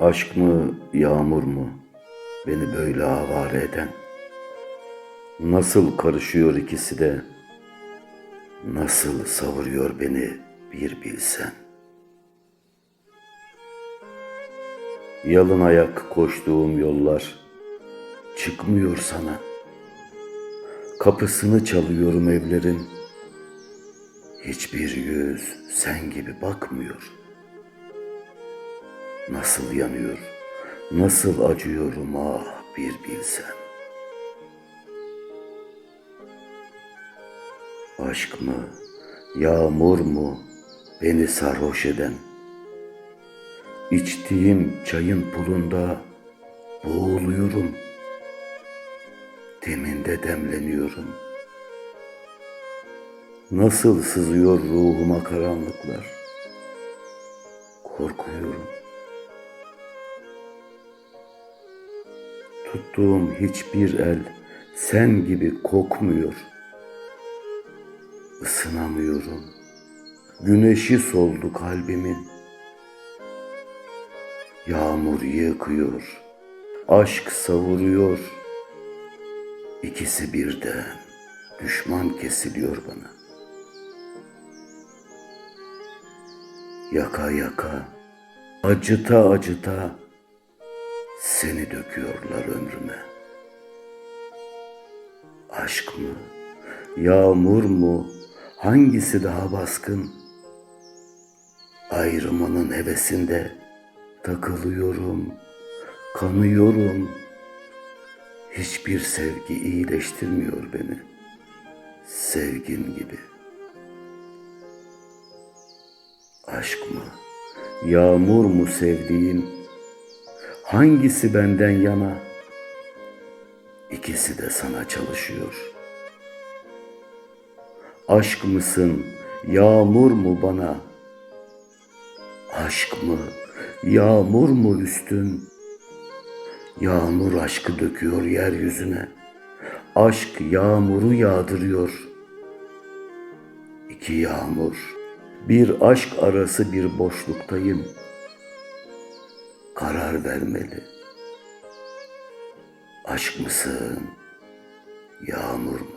Aşk mı, yağmur mu beni böyle avare eden? Nasıl karışıyor ikisi de, nasıl savuruyor beni bir bilsen. Yalın ayak koştuğum yollar çıkmıyor sana. Kapısını çalıyorum evlerin. Hiçbir yüz sen gibi bakmıyor. Nasıl yanıyor, nasıl acıyorum ah bir bilsen. Aşk mı, yağmur mu beni sarhoş eden? İçtiğim çayın pulunda boğuluyorum. Deminde demleniyorum. Nasıl sızıyor ruhuma karanlıklar. Korkuyorum. Tuttuğum hiçbir el sen gibi kokmuyor. Isınamıyorum. Güneşi soldu kalbimin. Yağmur yıkıyor. Aşk savuruyor. İkisi birden düşman kesiliyor bana. Yaka yaka, acıta acıta seni döküyorlar ömrüme. Aşk mı, yağmur mu, hangisi daha baskın? Ayrımının hevesinde takılıyorum, kanıyorum. Hiçbir sevgi iyileştirmiyor beni. Sevgin gibi. Aşk mı, yağmur mu sevdiğim? Hangisi benden yana? İkisi de sana çalışıyor. Aşk mısın, yağmur mu bana? Aşk mı, yağmur mu üstün? Yağmur aşkı döküyor yeryüzüne. Aşk yağmuru yağdırıyor. İki yağmur, bir aşk arası bir boşluktayım. Karar vermeli. Aşk mısın, yağmur mu?